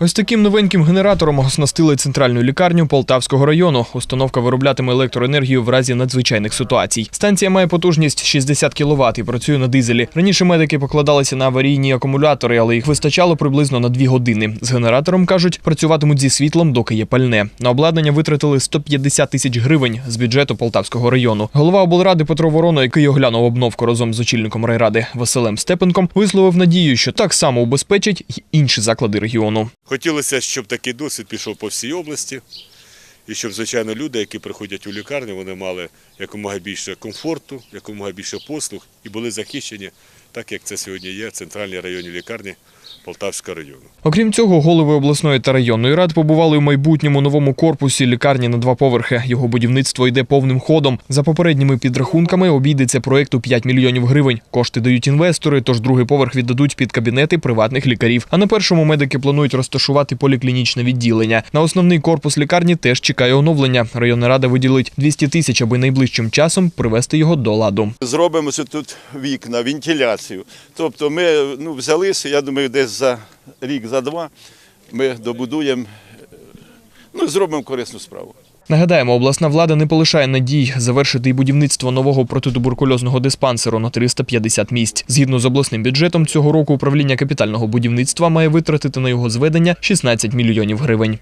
Ось таким новеньким генератором оснастили центральну лікарню Полтавського району. Установка вироблятиме електроенергію в разі надзвичайних ситуацій. Станція має потужність 60 кВт і працює на дизелі. Раніше медики покладалися на аварійні акумулятори, але їх вистачало приблизно на 2 години. З генератором кажуть, працюватимуть зі світлом, доки є пальне. На обладнання витратили 150 тисяч гривень з бюджету Полтавського району. Голова облради Петро Ворона, який оглянув обновку разом з очільником райради Василем Степенком, висловив надію, що так само убезпечать й інші заклади регіону. Хотілося, щоб такий досвід пішов по всій області, і щоб, звичайно, люди, які приходять у лікарню, вони мали якомога більше комфорту, якомога більше послуг і були захищені, так як це сьогодні є в центральній районній лікарні Полтавського району. Окрім цього, голови обласної та районної рад побували у майбутньому новому корпусі лікарні на два поверхи. Його будівництво йде повним ходом. За попередніми підрахунками обійдеться проекту 5 мільйонів гривень. Кошти дають інвестори, тож другий поверх віддадуть під кабінети приватних лікарів. А на першому медики планують розташувати поліклінічне відділення. На основний корпус лікарні теж чекає оновлення. Районна рада виділить 200 тисяч, аби найближчим часом привести його до ладу. Зробимо тут вікна, вентиляцію. Тобто ми ну, взялися, я думаю, десь за рік, за два ми добудуємо, ну, зробимо корисну справу. Нагадаємо, обласна влада не полишає надій завершити й будівництво нового протитуберкульозного диспансеру на 350 місць. Згідно з обласним бюджетом, цього року управління капітального будівництва має витратити на його зведення 16 мільйонів гривень.